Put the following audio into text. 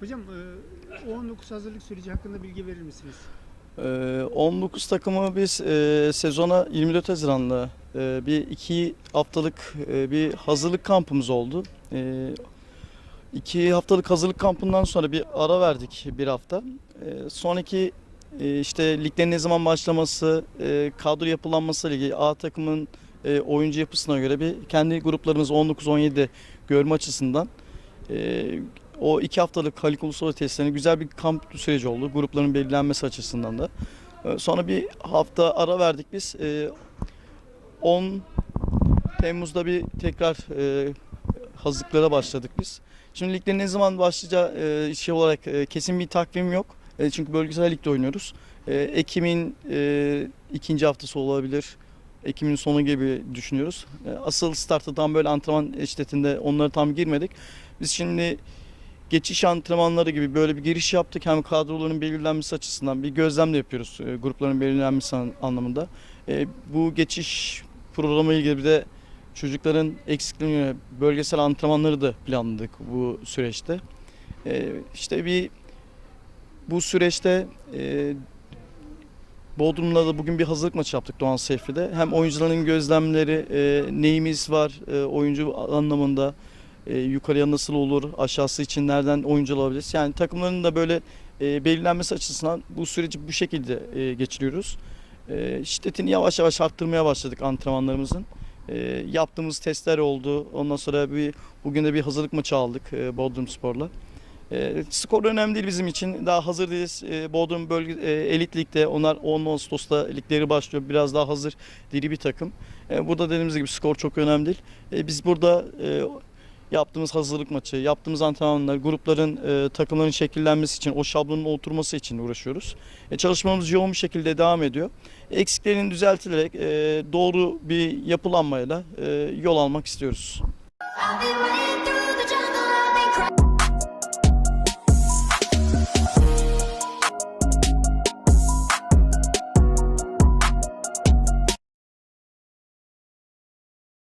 Hocam e, O19 hazırlık süreci hakkında bilgi verir misiniz? Ee, 19 takımı biz e, sezona 24 Haziran'da e, bir iki haftalık e, bir hazırlık kampımız oldu. E, iki haftalık hazırlık kampından sonra bir ara verdik bir hafta. E, sonraki e, işte liglerin ne zaman başlaması, e, kadro yapılanması ilgili A takımın e, oyuncu yapısına göre bir kendi gruplarımız 19-17 görme açısından e, o iki haftalık Halik Ulusal Tesislerine güzel bir kamp süreci oldu. Grupların belirlenmesi açısından da. Ee, Sonra bir hafta ara verdik biz. Ee, 10 Temmuz'da bir tekrar e, hazırlıklara başladık biz. Şimdi liglerin ne zaman başlayacağı e, şey olarak e, kesin bir takvim yok. E, Çünkü bölgesel ligde oynuyoruz. E, Ekim'in ikinci haftası olabilir. Ekim'in sonu gibi düşünüyoruz. Asıl startı tam böyle antrenman eşitinde onlara tam girmedik. Biz şimdi geçiş antrenmanları gibi böyle bir giriş yaptık. Hem kadroların belirlenmesi açısından bir gözlem de yapıyoruz grupların belirlenmesi an- anlamında. Bu geçiş programı ilgili bir de çocukların eksikliğine bölgesel antrenmanları da planladık bu süreçte. E, işte bir bu süreçte e, Bodrum'da da bugün bir hazırlık maçı yaptık Doğan Seyfi'de. Hem oyuncuların gözlemleri, e, neyimiz var e, oyuncu anlamında, e, yukarıya nasıl olur, aşağısı için nereden oyuncu alabiliriz. Yani takımların da böyle e, belirlenmesi açısından bu süreci bu şekilde e, geçiriyoruz. E, şiddetini yavaş yavaş arttırmaya başladık antrenmanlarımızın. E, yaptığımız testler oldu. Ondan sonra bir bugün de bir hazırlık maçı aldık e, Bodrum Spor'la. E, skor önemli değil bizim için. Daha hazır değiliz. E, Bodrum bölge e, elit ligde onlar 10 Ağustos'ta ligleri başlıyor. Biraz daha hazır diri bir takım. E, burada dediğimiz gibi skor çok önemli değil. E, biz burada e, yaptığımız hazırlık maçı, yaptığımız antrenmanlar, grupların, e, takımların şekillenmesi için, o şablonun oturması için uğraşıyoruz. E, çalışmamız yoğun bir şekilde devam ediyor. Eksiklerin düzeltilerek e, doğru bir yapılanmayla e, yol almak istiyoruz. I've been